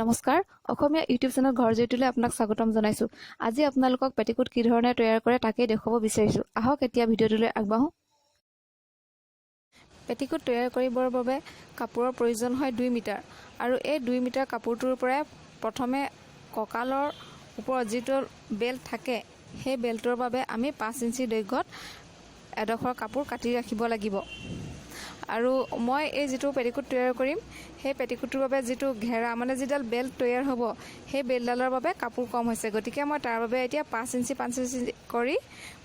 নমস্কাৰ অসমীয়া YouTube channel ঘৰ জয়িতুলৈ আপোনাক স্বাগতম জনাইছোঁ। আজি আপোনালোকক পেটিকোট কি ধৰণে তৈয়াৰ কৰে তাকেই দেখুৱাব বিচাৰিছোঁ। আহক এতিয়া ভিডিঅ'টোলৈ আগবাঢ়োঁ। পেটিকোট তৈয়াৰ কৰিবৰ বাবে কাপোৰৰ প্ৰয়োজন হয় দুই মিটাৰ আৰু এই দুই মিটাৰ কাপোৰটোৰ পৰাই প্ৰথমে কঁকালৰ ওপৰত যিটো বেল্ট থাকে সেই বেল্টৰ বাবে আমি পাঁচ ইঞ্চি দৈৰ্ঘ্যত এডোখৰ কাপোৰ কাটি ৰাখিব লাগিব। আৰু মই এই যিটো পেটিকোট তৈয়াৰ কৰিম সেই পেটিকোটটোৰ বাবে যিটো ঘেৰা মানে যিডাল বেল্ট তৈয়াৰ হ'ব সেই বেল্টডালৰ বাবে কাপোৰ কম হৈছে। গতিকে মই তাৰ বাবে এতিয়া পাঁচ ইঞ্চি পাঁচ ইঞ্চি কৰি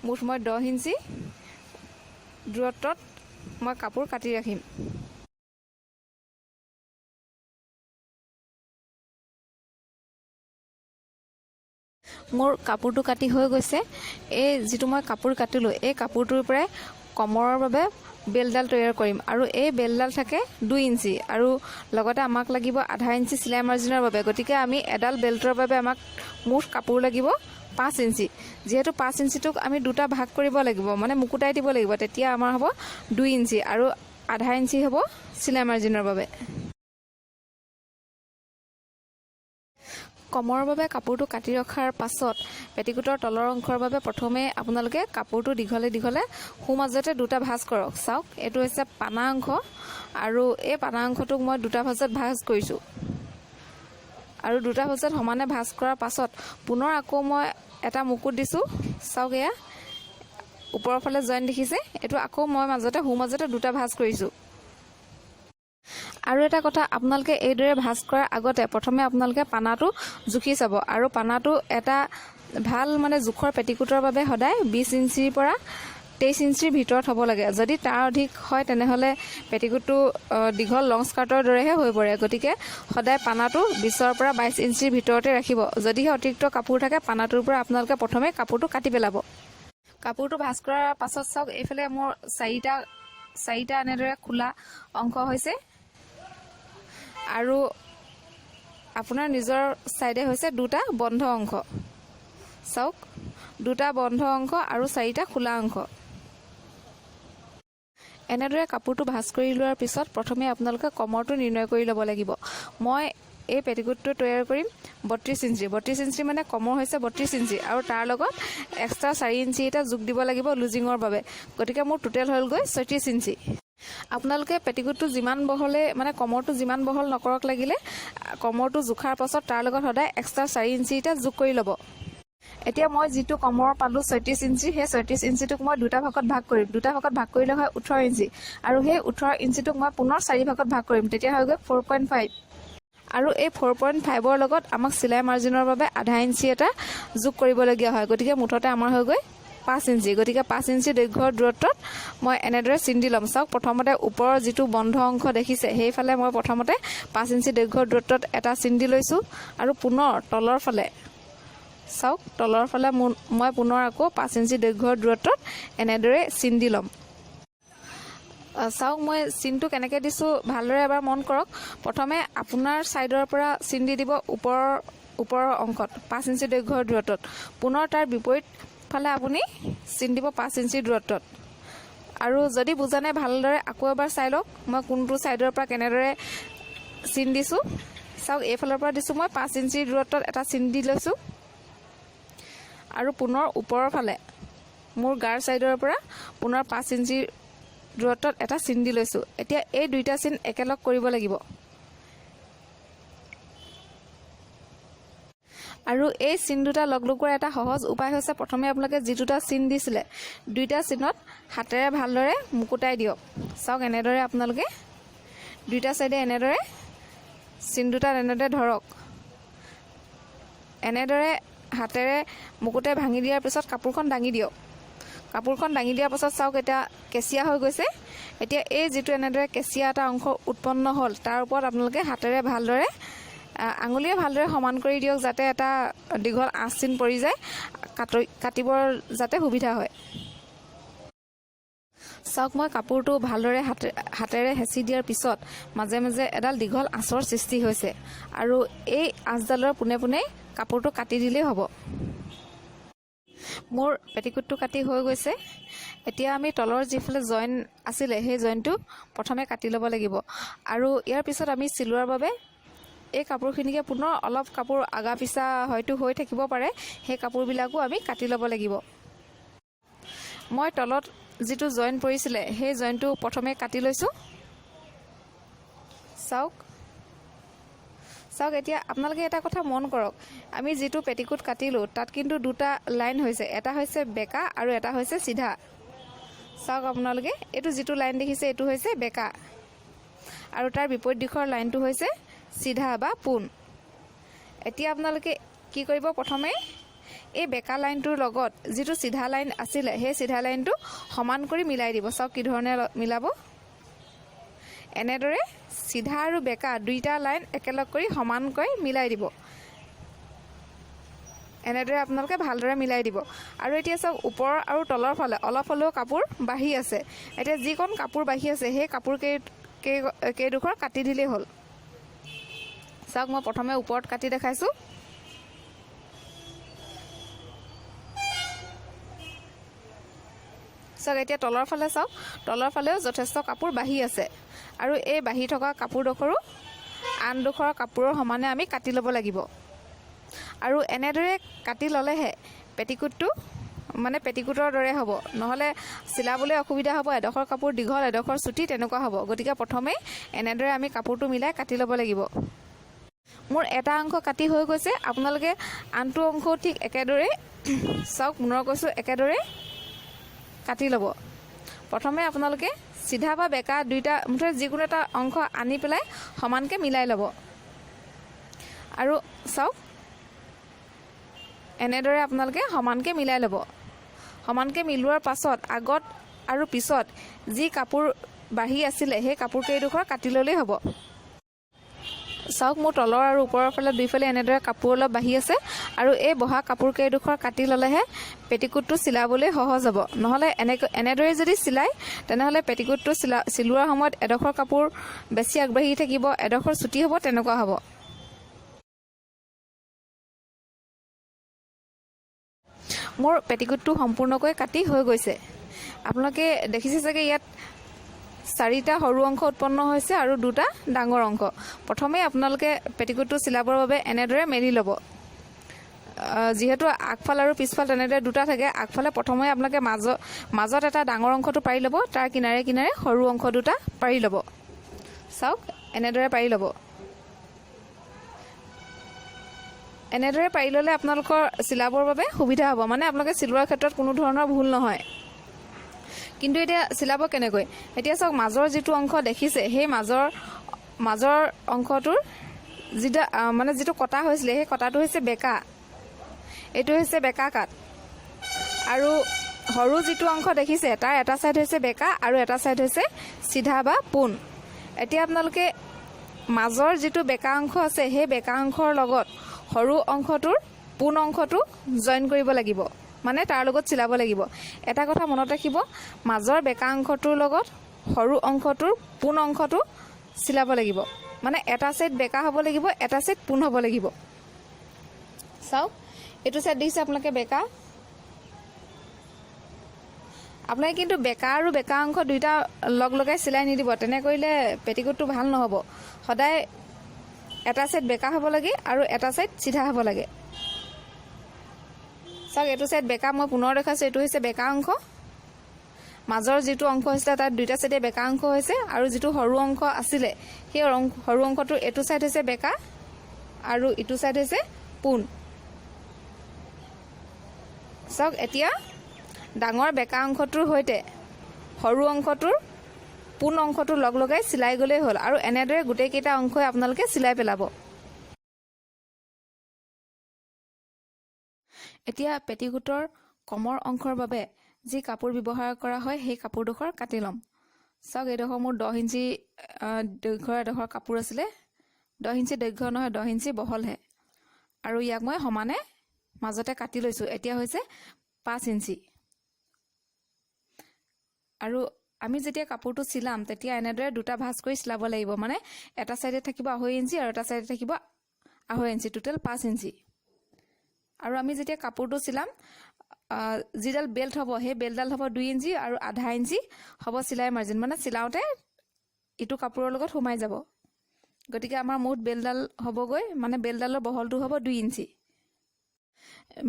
মুঠ মই দহ ইঞ্চি দূৰত্বত মই কাপোৰ কাটি ৰাখিম। মোৰ কাপোৰটো কাটি হৈ গৈছে। এই যিটো মই কাপোৰ কাটিলোঁ এই কাপোৰটোৰ পৰাই কমৰৰ বাবে বেলডাল তৈয়াৰ কৰিম। আৰু এই বেলডাল থাকে দুই ইঞ্চি। আৰু লগতে আমাক লাগিব আধা ইঞ্চি চিলাই মাৰ্জিনৰ বাবে। গতিকে আমি এডাল বেল্টৰ বাবে আমাক মুঠ কাপোৰ লাগিব পাঁচ ইঞ্চি। যিহেতু পাঁচ ইঞ্চিটোক আমি দুটা ভাগ কৰিব লাগিব মানে মুকুটাই দিব লাগিব, তেতিয়া আমাৰ হ'ব দুই ইঞ্চি। আৰু আধা ইঞ্চি হ'ব চিলাই মাৰ্জিনৰ বাবে। কমৰ বাবে কাপোৰটো কাটি ৰখাৰ পাছত পেটিকোটৰ তলৰ অংশৰ বাবে প্ৰথমে আপোনালোকে কাপোৰটো দীঘলে দীঘলে সোঁ মাজতে দুটা ভাঁজ কৰক। চাওক এইটো হৈছে পানা অংশ আৰু এই পানা অংশটোক মই দুটা ভাঁজত ভাঁজ কৰিছোঁ। আৰু দুটা ভাঁজত সমানে ভাঁজ কৰাৰ পাছত পুনৰ আকৌ মই এটা মুকুট দিছোঁ। চাওক এয়া ওপৰৰ ফালে জইন দেখিছে? এইটো আকৌ মই মাজতে সোঁ মাজতে দুটা ভাঁজ কৰিছোঁ। আৰু এটা কথা আপোনালোকে এইদৰে ভাজ কৰাৰ আগতে প্ৰথমে আপোনালোকে পানাটো জুখি চাব আৰু পানাটো এটা ভাল মানে জোখৰ পেটিকোটৰ বাবে সদায় বিছ ইঞ্চিৰ পৰা তেইছ ইঞ্চিৰ ভিতৰত হ'ব লাগে। যদি তাৰ অধিক হয় তেনেহ'লে পেটিকোটটো দীঘল লং স্কাৰ্টৰ দৰেহে হৈ পৰে। গতিকে সদায় পানাটো বিছৰ পৰা বাইছ ইঞ্চিৰ ভিতৰতে ৰাখিব। যদিহে অতিৰিক্ত কাপোৰ থাকে পানাটোৰ পৰা আপোনালোকে প্ৰথমে কাপোৰটো কাটি পেলাব। কাপোৰটো ভাজ কৰাৰ পাছত চাওক এইফালে মোৰ চাৰিটা চাৰিটা এনেদৰে খোলা অংশ হৈছে। আৰু আপোনাৰ নিজৰ ছাইডে হৈছে দুটা বন্ধ অংশ। চাওক দুটা বন্ধ অংশ আৰু চাৰিটা খোলা অংশ। এনেদৰে কাপোৰটো ভাজ কৰি লোৱাৰ পিছত প্ৰথমে আপোনালোকে কমৰটো নিৰ্ণয় কৰি ল'ব লাগিব। মই এই পেটিকোটটো তৈয়াৰ কৰিম বত্ৰিছ ইঞ্চি। বত্ৰিছ ইঞ্চি মানে কমৰ হৈছে বত্ৰিছ ইঞ্চি আৰু তাৰ লগত এক্সট্ৰা চাৰি ইঞ্চি এটা যোগ দিব লাগিব লুজিঙৰ বাবে। গতিকে মোৰ টোটেল হ'লগৈ ছয়ত্ৰিছ ইঞ্চি। আপোনালোকে পেটিকোটটো যিমান বহলে মানে কমৰটো যিমান বহল নকৰক লাগিলে কমৰটো জোখাৰ পাছত তাৰ লগত সদায় এক্সট্ৰা চাৰি ইঞ্চি এটা যোগ কৰি ল'ব। এতিয়া মই যিটো কমৰ পালোঁ ছয়ত্ৰিছ ইঞ্চি সেই ছয়ত্ৰিছ ইঞ্চিটোক মই দুটা ভাগত ভাগ কৰিম। দুটা ভাগত ভাগ কৰিলে হয় ওঠৰ ইঞ্চি। আৰু সেই ওঠৰ ইঞ্চিটোক মই পুনৰ চাৰি ভাগত ভাগ কৰিম। তেতিয়া হয়গৈ ফ'ৰ পইণ্ট ফাইভ। আৰু এই ফ'ৰ পইণ্ট ফাইভৰ লগত আমাক চিলাই মাৰ্জিনৰ বাবে আধা ইঞ্চি এটা যোগ কৰিবলগীয়া হয়। গতিকে মুঠতে আমাৰ হয়গৈ পাঁচ ইঞ্চি। গতিকে পাঁচ ইঞ্চি দৈৰ্ঘ্যৰ দূৰত্বত মই এনেদৰে চিন দি ল'ম। চাওক প্ৰথমতে ওপৰৰ যিটো বন্ধ অংশ দেখিছে সেইফালে মই প্ৰথমতে পাঁচ ইঞ্চি দৈৰ্ঘ্যৰ দূৰত্বত এটা চিন দি লৈছোঁ আৰু পুনৰ তলৰ ফালে। চাওক তলৰ ফালে মোৰ- মই পুনৰ আকৌ পাঁচ ইঞ্চি দৈৰ্ঘ্যৰ দূৰত্বত এনেদৰে চিন দি ল'ম চাওক মই চিনটো কেনেকৈ দিছোঁ ভালদৰে এবাৰ মন কৰক। প্ৰথমে আপোনাৰ ছাইডৰ পৰা চিন দি দিব ওপৰৰ ওপৰৰ অংশত পাঁচ ইঞ্চি দৈৰ্ঘ্যৰ দূৰত্বত। পুনৰ তাৰ বিপৰীত ফালে আপুনি চিন দিব পাঁচ ইঞ্চি দূৰত্বত। আৰু যদি বুজা নাই ভালদৰে আকৌ এবাৰ চাই লওক। মই কোনটো ছাইডৰ পৰা কেনেদৰে চিন দিছোঁ। চাওক এইফালৰ পৰা দিছোঁ মই পাঁচ ইঞ্চি দূৰত্বত এটা চিন দি লৈছোঁ। আৰু পুনৰ ওপৰৰ ফালে মোৰ গাৰ ছাইডৰ পৰা পুনৰ পাঁচ ইঞ্চি দূৰত্বত এটা চিন দি লৈছোঁ। এতিয়া এই দুইটা চিন একেলগ কৰিব লাগিব। আৰু এই চিন দুটা লগ লগোৱাৰ এটা সহজ উপায় হৈছে প্ৰথমে আপোনালোকে যি দুটা চিন দিছিলে দুইটা চিনত হাতেৰে ভালদৰে মুকুটাই দিয়ক। চাওক এনেদৰে আপোনালোকে দুইটা চাইডে এনেদৰে চিন দুটা এনেদৰে ধৰক। এনেদৰে হাতেৰে মুকুটে ভাঙি দিয়াৰ পিছত কাপোৰখন দাঙি দিয়ক। কাপোৰখন দাঙি দিয়াৰ পাছত চাওক এতিয়া কেঁচিয়া হৈ গৈছে। এতিয়া এই যিটো এনেদৰে কেঁচিয়া এটা অংশ উৎপন্ন হ'ল তাৰ ওপৰত আপোনালোকে হাতেৰে ভালদৰে আঙুলিয়ে ভালদৰে সমান কৰি দিয়ক যাতে এটা দীঘল আঁচ চিন পৰি যায় কাটি কাটিবৰ যাতে সুবিধা হয়। চাওক মই কাপোৰটো ভালদৰে হাতে হাতেৰে হেঁচি দিয়াৰ পিছত মাজে মাজে এডাল দীঘল আঁচৰ সৃষ্টি হৈছে আৰু এই আঁচডালৰ পোনে পোনে কাপোৰটো কাটি দিলেই হ'ব। মোৰ পেটিকোটটো কাটি হৈ গৈছে। এতিয়া আমি তলৰ যিফালে জইন আছিলে সেই জইনটো প্ৰথমে কাটি ল'ব লাগিব। আৰু ইয়াৰ পিছত আমি চিলোৱাৰ বাবে এই কাপোৰখিনিকে পুনৰ অলপ কাপোৰ আগা পিছা হয়তো হৈ থাকিব পাৰে সেই কাপোৰবিলাকো আমি কাটি ল'ব লাগিব। মই তলত যিটো জইন পৰিছিলে সেই জইনটো প্ৰথমে কাটি লৈছোঁ। চাওক। চাওক এতিয়া আপোনালোকে এটা কথা মন কৰক। আমি যিটো পেটিকোট কাটিলোঁ তাত কিন্তু দুটা লাইন হৈছে। এটা হৈছে বেকা আৰু এটা হৈছে চিধা। চাওক আপোনালোকে এইটো যিটো লাইন দেখিছে এইটো হৈছে বেকা। আৰু তাৰ বিপৰীত দিশৰ লাইনটো হৈছে চিধা বা পোন। এতিয়া আপোনালোকে কি কৰিব প্ৰথমে? এই বেকা লাইনটোৰ লগত যিটো চিধা লাইন আছিলে সেই চিধা লাইনটো সমান কৰি মিলাই দিব। চাওক কি ধৰণে মিলাব। এনেদৰে চিধা আৰু বেকা দুইটা লাইন একেলগ কৰি সমানকৈ মিলাই দিব। এনেদৰে আপোনালোকে ভালদৰে মিলাই দিব। আৰু এতিয়া চাওক ওপৰৰ আৰু তলৰ ফালে অলপ হ'লেও কাপোৰ বাঢ়ি আছে। এতিয়া যিকণ কাপোৰ বাঢ়ি আছে সেই কাপোৰ কেই কেইডোখৰ কাটি দিলেই হ'ল। চাওক মই প্ৰথমে ওপৰত কাটি দেখাইছোঁ। চাওক এতিয়া তলৰ ফালে চাওক। তলৰ ফালেও যথেষ্ট কাপোৰ বাঢ়ি আছে। আৰু এই বাঢ়ি থকা কাপোৰডোখৰো আন ডোখৰ কাপোৰৰ সমানে আমি কাটি ল'ব লাগিব। আৰু এনেদৰে কাটি ল'লেহে পেটিকোটটো মানে পেটিকোটৰ দৰে হ'ব। নহ'লে চিলাবলৈ অসুবিধা হ'ব এডোখৰ কাপোৰ দীঘল এডোখৰ চুটি তেনেকুৱা হ'ব। গতিকে প্ৰথমেই এনেদৰে আমি কাপোৰটো মিলাই কাটি ল'ব লাগিব। মোৰ এটা অংশ কাটি হৈ গৈছে। আপোনালোকে আনটো অংশও ঠিক একেদৰেই চাওক পুনৰ কৈছোঁ একেদৰে কাটি ল'ব। প্ৰথমে আপোনালোকে চিধা বা বেকা দুইটা মুঠতে যিকোনো এটা অংশ আনি পেলাই সমানকৈ মিলাই ল'ব। আৰু চাওক এনেদৰে আপোনালোকে সমানকৈ মিলাই ল'ব। সমানকৈ মিলোৱাৰ পাছত আগত আৰু পিছত যি কাপোৰ বাঢ়ি আছিলে সেই কাপোৰ কেইডোখৰ কাটি ল'লেই হ'ব। চাওক মোৰ তলৰ আৰু ওপৰৰ ফালে দুইফালে এনেদৰে কাপোৰ অলপ বাঢ়ি আছে আৰু এই বহা কাপোৰ কেইডোখৰ কাটি ল'লেহে পেটিকোটটো চিলাবলৈ সহজ হ'ব। নহ'লে এনেকৈ এনেদৰে যদি চিলায় তেনেহ'লে পেটিকোটটো চিলা চিলোৱাৰ সময়ত এডোখৰ কাপোৰ বেছি আগবাঢ়ি থাকিব এডোখৰ চুটি হ'ব তেনেকুৱা হ'ব। মোৰ পেটিকোটটো সম্পূৰ্ণকৈ কাটি হৈ গৈছে। আপোনালোকে দেখিছে চাগে ইয়াত চাৰিটা সৰু অংশ উৎপন্ন হৈছে আৰু দুটা ডাঙৰ অংশ। প্ৰথমে আপোনালোকে পেটিকোটটো চিলাবৰ বাবে এনেদৰে মেলি ল'ব। যিহেতু আগফাল আৰু পিছফাল তেনেদৰে দুটা থাকে আগফালে প্ৰথমে আপোনালোকে মাজত মাজত এটা ডাঙৰ অংশটো পাৰি ল'ব তাৰ কিনাৰে কিনাৰে সৰু অংশ দুটা পাৰি ল'ব। চাওক এনেদৰে পাৰি ল'ব। এনেদৰে পাৰি ল'লে আপোনালোকৰ চিলাবৰ বাবে সুবিধা হ'ব। মানে আপোনালোকে চিলোৱাৰ ক্ষেত্ৰত কোনো ধৰণৰ ভুল নহয়। কিন্তু এতিয়া চিলাব কেনেকৈ? এতিয়া চাওক মাজৰ যিটো অংশ দেখিছে সেই মাজৰ মাজৰ অংশটোৰ যিটো মানে যিটো কটা হৈছিলে সেই কটাটো হৈছে বেকা। এইটো হৈছে বেকা কাট আৰু সৰু যিটো অংশ দেখিছে তাৰ এটা ছাইড হৈছে বেকা আৰু এটা ছাইড হৈছে চিধা বা পোন। এতিয়া আপোনালোকে মাজৰ যিটো বেকা অংশ আছে সেই বেকা অংশৰ লগত সৰু অংশটোৰ পোন অংশটো জইন কৰিব লাগিব। মানে তাৰ লগত চিলাব লাগিব। এটা কথা মনত ৰাখিব মাজৰ বেকা অংশটোৰ লগত সৰু অংশটোৰ পোন অংশটো চিলাব লাগিব। মানে এটা ছাইড বেকা হ'ব লাগিব এটা ছাইড পোন হ'ব লাগিব। চাওক এইটো ছাইড দেখিছে আপোনালোকে বেকা। আপোনালোকে কিন্তু বেকা আৰু বেকা অংশ দুইটা লগ লগাই চিলাই নিদিব তেনে কৰিলে পেটিকোটটো ভাল নহ'ব। সদায় এটা ছাইড বেকা হ'ব লাগে আৰু এটা ছাইড চিধা হ'ব লাগে। চাওক এইটো ছাইড বেকা মই পুনৰ দেখাইছোঁ এইটো হৈছে বেকা অংশ। মাজৰ যিটো অংশ হৈছিলে তাত দুইটা ছাইডে বেকা অংশ হৈছে আৰু যিটো সৰু অংশ আছিলে সেই সৰু অংশটোৰ এইটো ছাইড হৈছে বেকা আৰু ইটো ছাইড হৈছে পোন। চাওক এতিয়া ডাঙৰ বেকা অংশটোৰ সৈতে সৰু অংশটোৰ পোন অংশটো লগ লগাই চিলাই গ'লেই হ'ল আৰু এনেদৰে গোটেইকেইটা অংশই আপোনালোকে চিলাই পেলাব। এতিয়া পেটিকোটৰ কমৰ অংশৰ বাবে যি কাপোৰ ব্যৱহাৰ কৰা হয় সেই কাপোৰডোখৰ কাটি ল'ম। চাওক এইডোখৰ মোৰ দহ ইঞ্চি দৈৰ্ঘ্যৰ এডোখৰ কাপোৰ আছিলে। দহ ইঞ্চি দৈৰ্ঘ্য নহয় দহ ইঞ্চি বহলহে। আৰু ইয়াক মই সমানে মাজতে কাটি লৈছোঁ। এতিয়া হৈছে পাঁচ ইঞ্চি। আৰু আমি যেতিয়া কাপোৰটো চিলাম তেতিয়া এনেদৰে দুটা ভাঁজ কৰি চিলাব লাগিব। মানে এটা ছাইডে থাকিব আঢ়ৈ ইঞ্চি আৰু এটা ছাইডে থাকিব আঢ়ৈ ইঞ্চি। টোটেল পাঁচ ইঞ্চি। আৰু আমি যেতিয়া কাপোৰটো চিলাম যিডাল বেল্ট হ'ব সেই বেল্টডাল হ'ব দুই ইঞ্চি আৰু আধা ইঞ্চি হ'ব চিলাই মাৰ্জিন মানে চিলাওঁতে ইটো কাপোৰৰ লগত সোমাই যাব। গতিকে আমাৰ মুঠ বেলডাল হ'বগৈ মানে বেলডালৰ বহলটো হ'ব দুই ইঞ্চি।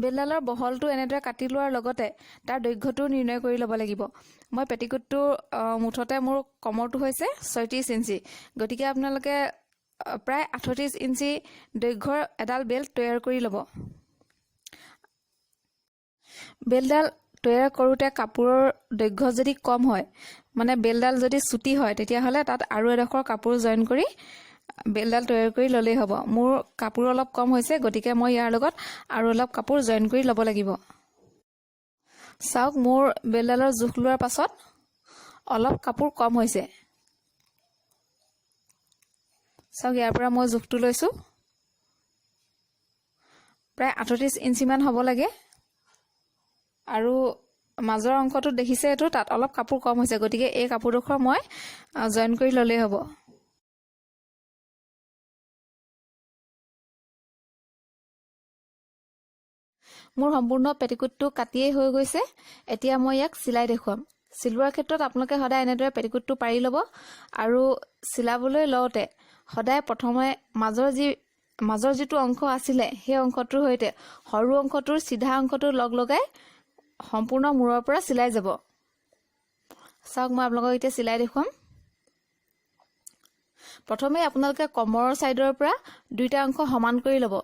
বেলডালৰ বহলটো এনেদৰে কাটি লোৱাৰ লগতে তাৰ দৈৰ্ঘ্যটো নিৰ্ণয় কৰি ল'ব লাগিব। মই পেটিকোটটো মুঠতে মোৰ কমৰটো হৈছে ছয়ত্ৰিছ ইঞ্চি। গতিকে আপোনালোকে প্ৰায় আঠত্ৰিছ ইঞ্চি দৈৰ্ঘ্যৰ এডাল বেল্ট তৈয়াৰ কৰি ল'ব। বেলডাল তৈয়াৰ কৰোঁতে কাপোৰৰ দৈৰ্ঘ্য যদি কম হয় মানে বেলডাল যদি চুটি হয় তেতিয়াহ'লে তাত আৰু এডোখৰ কাপোৰ জইন কৰি বেলডাল তৈয়াৰ কৰি ল'লেই হ'ব। মোৰ কাপোৰ অলপ কম হৈছে গতিকে মই ইয়াৰ লগত আৰু অলপ কাপোৰ জইন কৰি ল'ব লাগিব। চাওক মোৰ বেলডালৰ জোখ লোৱাৰ পাছত অলপ কাপোৰ কম হৈছে। চাওক ইয়াৰ পৰা মই জোখটো লৈছোঁ। প্ৰায় আঠত্ৰিছ ইঞ্চিমান হ'ব লাগে। আৰু মাজৰ অংশটো দেখিছে এইটো তাত অলপ কাপোৰ কম হৈছে। গতিকে এই কাপোৰডোখৰ মই জইন কৰি ল'লেই হ'ব। মোৰ সম্পূৰ্ণ পেটিকোটটো কাটিয়েই হৈ গৈছে। এতিয়া মই ইয়াক চিলাই দেখুৱাম। চিলোৱাৰ ক্ষেত্ৰত আপোনালোকে সদায় এনেদৰে পেটিকোটটো পাৰি ল'ব। আৰু চিলাবলৈ লওঁতে সদায় প্ৰথমে মাজৰ যি মাজৰ যিটো অংশ আছিলে সেই অংশটোৰ সৈতে সৰু অংশটোৰ চিধা অংশটো লগ লগাই সম্পূৰ্ণ মূৰৰ পৰা চিলাই যাব। চাওক মই আপোনালোকক এতিয়া চিলাই দেখুৱাম। প্ৰথমে আপোনালোকে কমৰৰ ছাইডৰ পৰা দুইটা অংশ সমান কৰি ল'ব।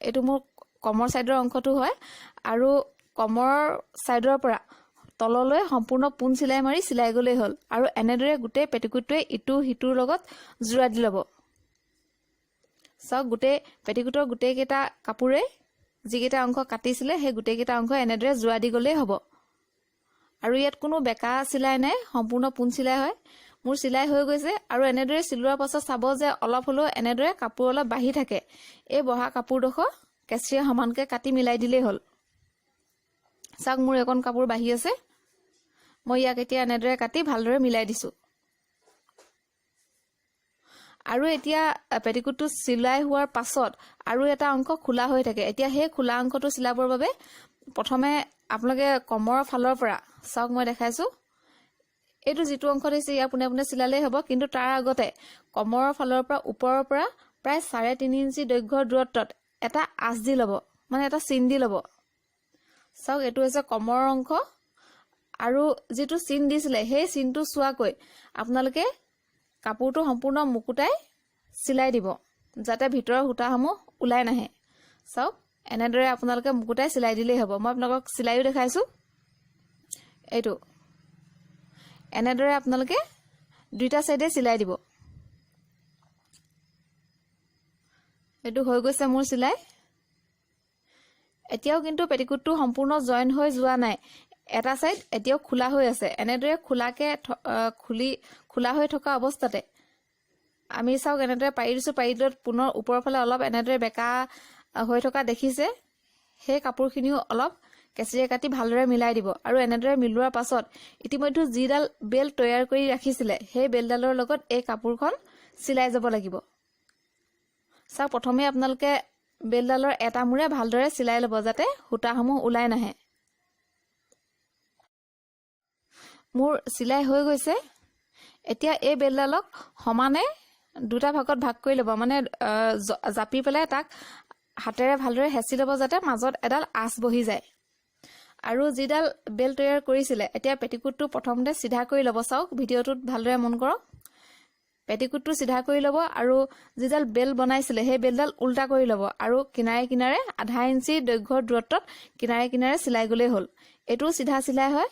এইটো মোৰ কমৰ ছাইডৰ অংশটো হয়। আৰু কমৰৰ ছাইডৰ পৰা তললৈ সম্পূৰ্ণ পোন চিলাই মাৰি চিলাই গ'লেই হ'ল। আৰু এনেদৰে গোটেই পেটিকোটটোৱে ইটো সিটোৰ লগত জোৰা দি ল'ব। চাওক গোটেই পেটিকোটৰ গোটেইকেইটা কাপোৰে যিকেইটা অংশ কাটিছিলে সেই গোটেইকেইটা অংশ এনেদৰে জোৰা দি গ'লেই হ'ব। আৰু ইয়াত কোনো বেকা চিলাই নাই সম্পূৰ্ণ পোন চিলাই হয়। মোৰ চিলাই হৈ গৈছে আৰু এনেদৰে চিলোৱাৰ পাছত চাব যে অলপ হ'লেও এনেদৰে কাপোৰ অলপ বাঢ়ি থাকে। এই বহা কাপোৰডোখৰ কেঁচিৰে সমানকৈ কাটি মিলাই দিলেই হ'ল। চাওক মোৰ একণ কাপোৰ বাঢ়ি আছে। মই ইয়াক এতিয়া এনেদৰে কাটি ভালদৰে মিলাই দিছোঁ। আৰু এতিয়া পেটিকোটটো চিলাই হোৱাৰ পাছত আৰু এটা অংশ খোলা হৈ থাকে। এতিয়া সেই খোলা অংশটো চিলাবৰ বাবে প্ৰথমে আপোনালোকে কমৰ ফালৰ পৰা চাওক মই দেখাইছোঁ। এইটো যিটো অংশ দিছে ইয়াৰ পোনে পোনে চিলালেই হ'ব। কিন্তু তাৰ আগতে কমৰৰ ফালৰ পৰা ওপৰৰ পৰা প্ৰায় চাৰে তিনি ইঞ্চি দৈৰ্ঘ্যৰ দূৰত্বত এটা আঁচ দি ল'ব মানে এটা চিন দি ল'ব। চাওক এইটো হৈছে কমৰ অংশ। আৰু যিটো চিন দিছিলে সেই চিনটো চোৱাকৈ আপোনালোকে কাপোৰটো সম্পূৰ্ণ মুকুতাই চিলাই দিব যাতে ভিতৰৰ সূতাসমূহ ওলাই নাহে। চাওক এনেদৰে আপোনালোকে মুকুতাই চিলাই দিলেই হ'ব। মই আপোনালোকক চিলাইও দেখাইছোঁ। এইটো। এনেদৰে আপোনালোকে দুইটা চাইডে চিলাই দিব। এইটো হৈ গৈছে মোৰ চিলাই। এতিয়াও কিন্তু পেটিকোটটো সম্পূৰ্ণ জইন হৈ যোৱা নাই। এটা ছাইড এতিয়াও খোলা হৈ আছে। এনেদৰে খোলাকে খুলি খোলা হৈ থকা অৱস্থাতে আমি চাওক এনেদৰে পাৰি দিছোঁ পাৰি দিলত পুনৰ ওপৰৰ ফালে অলপ এনেদৰে বেকা হৈ থকা দেখিছে। সেই কাপোৰখিনিও অলপ কেঁচিৰে কাটি ভালদৰে মিলাই দিব। আৰু এনেদৰে মিলোৱাৰ পাছত ইতিমধ্যে যিডাল বেল্ট তৈয়াৰ কৰি ৰাখিছিলে সেই বেল্টডালৰ লগত এই কাপোৰখন চিলাই যাব লাগিব। চাওক প্ৰথমে আপোনালোকে বেল্টডালৰ এটা মূৰে ভালদৰে চিলাই ল'ব যাতে সূতাসমূহ ওলাই নাহে। মোৰ চিলাই হৈ গৈছে। এতিয়া এই বেলডালক সমানে দুটা ভাগত ভাগ কৰি ল'ব। মানে জাপি পেলাই তাক হাতেৰে ভালদৰে হেঁচি ল'ব যাতে মাজত এডাল আঁচ বহি যায়। আৰু যিডাল বেল্ট তৈয়াৰ কৰিছিলে এতিয়া পেটিকোটটো প্ৰথমতে চিধা কৰি ল'ব চাওক। ভিডিঅ'টোত ভালদৰে মন কৰক। পেটিকোটটো চিধা কৰি ল'ব আৰু যিডাল বেল্ট বনাইছিলে সেই বেল্টডাল উল্টা কৰি ল'ব আৰু কিনাৰে কিনাৰে আধা ইঞ্চি দৈৰ্ঘ্যৰ দূৰত্বত কিনাৰে কিনাৰে চিলাই গ'লেই হ'ল। এইটোও চিধা চিলাই হয়।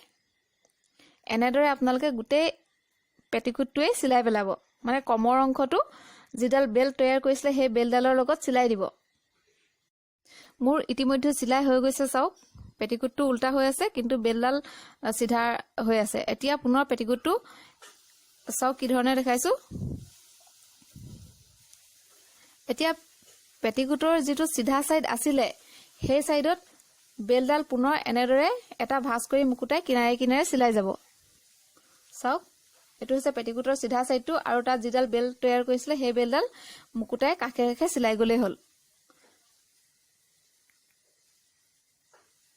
এনেদৰে আপোনালোকে গোটেই পেটিকোটটোৱেই চিলাই পেলাব। মানে কমৰ অংশটো যিডাল বেল্ট তৈয়াৰ কৰিছিলে সেই বেল্টডালৰ লগত চিলাই দিব। মোৰ ইতিমধ্যে চিলাই হৈ গৈছে চাওক। পেটিকোটটো উল্টা হৈ আছে কিন্তু বেলডাল আহ, চিধা হৈ আছে। এতিয়া পুনৰ পেটিকোটটো চাওক কি ধৰণে দেখাইছোঁ। এতিয়া পেটিকোটৰ যিটো চিধা ছাইড আছিলে সেই ছাইডত বেলডাল পুনৰ এনেদৰে এটা ভাঁজ কৰি মুকুতাই কিনাৰে কিনাৰে চিলাই যাব। চাওক এইটো হৈছে পেটিকোটৰ চিধা ছাইডটো আৰু তাত যিডাল বেল্ট তৈয়াৰ কৰিছিলে সেই বেল্টডাল মুকুতাই কাষে কাষে চিলাই গ'লেই হ'ল।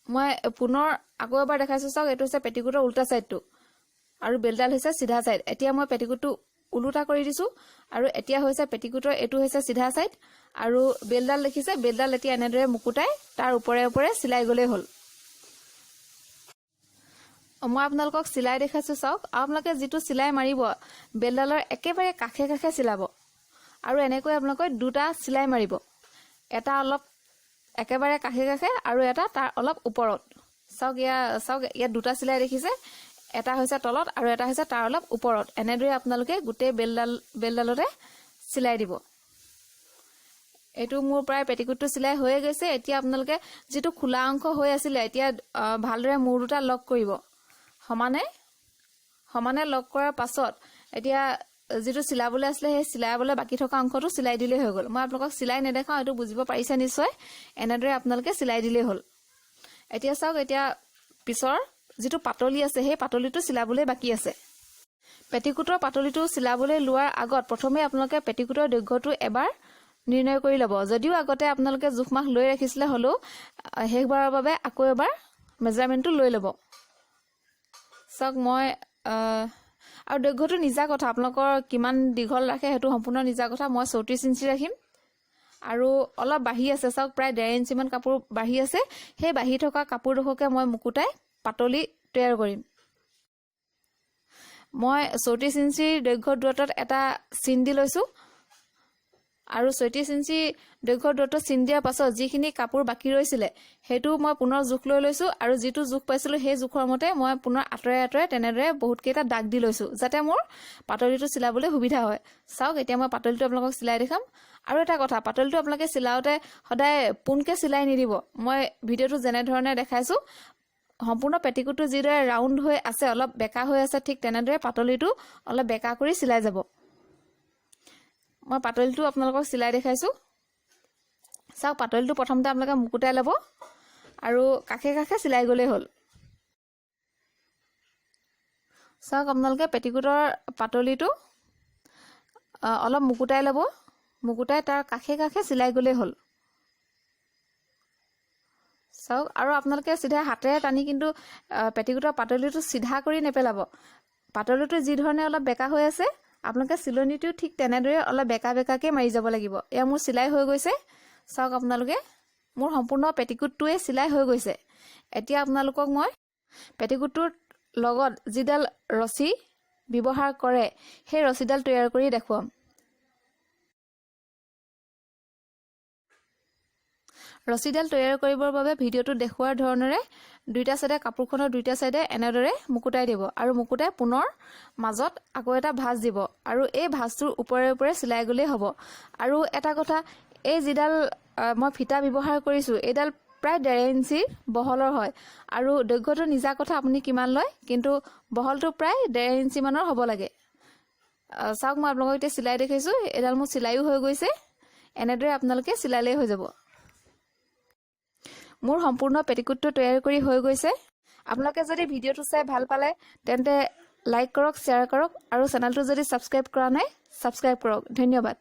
মই পুনৰ আকৌ এবাৰ দেখাইছো চাওক এইটো হৈছে পেটিকোটৰ উল্টা ছাইডটো আৰু বেল্টডাল হৈছে চিধা ছাইড এতিয়া মই পেটিকোটটো ওলোটা কৰি দিছোঁ আৰু এতিয়া হৈছে পেটিকোটৰ এইটো হৈছে চিধা ছাইড আৰু বেলডাল দেখিছে বেলডাল এতিয়া এনেদৰে মুকুটাই তাৰ ওপৰে ওপৰে চিলাই গ'লেই হ'ল। মই আপোনালোকক চিলাই দেখাইছোঁ চাওক। আপোনালোকে যিটো চিলাই মাৰিব বেলডালৰ একেবাৰে কাষে কাষে চিলাব। আৰু এনেকৈ আপোনালোকে দুটা চিলাই মাৰিব। এটা অলপ একেবাৰে কাষে কাষে আৰু এটা তাৰ অলপ ওপৰত। চাওক ইয়াৰ চাওক ইয়াত দুটা চিলাই দেখিছে। এটা হৈছে তলত আৰু এটা হৈছে তাৰ অলপ ওপৰত। এনেদৰে আপোনালোকে গোটেই বেলডাল বেলডালতে চিলাই দিব। এইটো মোৰ প্ৰায় পেটিকুটটো চিলাই হৈয়ে গৈছে। এতিয়া আপোনালোকে যিটো খোলা অংশ হৈ আছিলে এতিয়া ভালদৰে মূৰ দুটা লক কৰিব। সমানে? সমানে লক কৰাৰ পাছত এতিয়া যিটো চিলাবলৈ আছিলে সেই চিলাবলৈ বাকী থকা অংশটো চিলাই দিলেই হৈ গ'ল। মই আপোনালোকক চিলাই নেদেখাওঁ এইটো বুজিব পাৰিছে নিশ্চয়। এনেদৰে আপোনালোকে চিলাই দিলেই হ'ল। এতিয়া চাওক এতিয়া পিছৰ যিটো পাতলি আছে সেই পাতলিটো চিলাবলৈ বাকী আছে। পেটিকোটৰ পাতলিটো চিলাবলৈ লোৱাৰ আগত প্ৰথমে আপোনালোকে পেটিকোটৰ দৈৰ্ঘ্যটো এবাৰ নিৰ্ণয় কৰি ল'ব। যদিও আগতে আপোনালোকে জোখ মাখ লৈ ৰাখিছিলে হ'লেও শেষবাৰৰ বাবে আকৌ এবাৰ মেজাৰমেণ্টটো লৈ ল'ব। চাওক মই আৰু দৈৰ্ঘ্যটো নিজা কথা আপোনালোকৰ কিমান দীঘল ৰাখে সেইটো সম্পূৰ্ণ নিজা কথা মই চৌত্ৰিছ ইঞ্চি ৰাখিম। আৰু অলপ বাঢ়ি আছে চাওক প্ৰায় ডেৰ ইঞ্চিমান কাপোৰ বাঢ়ি আছে। সেই বাঢ়ি থকা কাপোৰডোখৰকে মই মুকুটাই পাতলি তৈয়াৰ কৰিম। মই চৌত্ৰিছ ইঞ্চিৰ দৈৰ্ঘ্য দূৰত্বত এটা চিন দি লৈছোঁ। আৰু ছয়ত্ৰিছ ইঞ্চি দৈৰ্ঘ্যৰ দূৰত্ব চিন দিয়াৰ পাছত যিখিনি কাপোৰ বাকী ৰৈছিলে সেইটো মই পুনৰ জোখ লৈ লৈছোঁ আৰু যিটো জোখ পাইছিলোঁ সেই জোখৰ মতে মই পুনৰ আঁতৰে আঁতৰে তেনেদৰে বহুতকেইটা দাগ দি লৈছোঁ যাতে মোৰ পাতলিটো চিলাবলৈ সুবিধা হয়। চাওক এতিয়া মই পাতলিটো আপোনালোকক চিলাই দেখাম। আৰু এটা কথা পাতলিটো আপোনালোকে চিলাওঁতে সদায় পোনকৈ চিলাই নিদিব। মই ভিডিঅ'টো যেনেধৰণে দেখাইছোঁ সম্পূৰ্ণ পেটিকোটটো যিদৰে ৰাউণ্ড হৈ আছে অলপ বেকা হৈ আছে ঠিক তেনেদৰে পাতলিটো অলপ বেকা কৰি চিলাই যাব। মই পাতলিটো আপোনালোকক চিলাই দেখাইছোঁ। চাওক পাতলিটো প্ৰথমতে আপোনালোকে মুকুটাই ল'ব আৰু কাষে কাষে চিলাই গ'লেই হ'ল। চাওক আপোনালোকে পেটিকোটৰ পাতলিটো অলপ মুকুটাই ল'ব। মুকুটাই তাৰ কাষে কাষে চিলাই গ'লেই হ'ল। চাওক আৰু আপোনালোকে চিধা হাতেৰে টানি কিন্তু পেটিকোটৰ পাতলিটো চিধা কৰি নেপেলাব। পাতলিটো যি ধৰণে অলপ বেকা হৈ আছে আপোনালোকে চিলনিটো ঠিক তেনেদৰে অলপ বেকা বেকাকৈ মাৰি যাব লাগিব। এয়া মোৰ চিলাই হৈ গৈছে। চাওক আপোনালোকে মোৰ সম্পূৰ্ণ পেটিকোটটোৱে চিলাই হৈ গৈছে। এতিয়া আপোনালোকক মই পেটিকোটটোৰ লগত যিডাল ৰছী ব্যৱহাৰ কৰে সেই ৰছীডাল তৈয়াৰ কৰি দেখুৱাম। ৰছীডাল তৈয়াৰ কৰিবৰ বাবে ভিডিঅ'টো দেখুওৱাৰ ধৰণেৰে দুইটা চাইডে কাপোৰখনৰ দুইটা চাইডে এনেদৰে মুকুটাই দিব আৰু মুকুটাই পুনৰ মাজত আকৌ এটা ভাঁজ দিব আৰু এই ভাঁজটোৰ ওপৰে ওপৰে চিলাই গ'লেই হ'ব। আৰু এটা কথা এই যিডাল মই ফিটা ব্যৱহাৰ কৰিছোঁ এইডাল প্ৰায় ডেৰ ইঞ্চি বহলৰ হয়। আৰু দৈৰ্ঘ্যটো নিজা কথা আপুনি কিমান লয় কিন্তু বহলটো প্ৰায় ডেৰ ইঞ্চিমানৰ হ'ব লাগে। চাওক মই আপোনালোকক এতিয়া চিলাই দেখাইছোঁ এইডাল মোৰ চিলাইও হৈ গৈছে এনেদৰে আপোনালোকে চিলালেই হৈ যাব। মোৰ সম্পূৰ্ণ পেটিকোটটো তৈয়াৰ কৰি হৈ গৈছে। আপোনালোকে যদি ভিডিঅ'টো চাই ভাল পালে তেন্তে লাইক কৰক শ্বেয়াৰ কৰক আৰু চেনেলটো যদি ছাবস্ক্ৰাইব কৰা নাই ছাবস্ক্ৰাইব কৰক। ধন্যবাদ।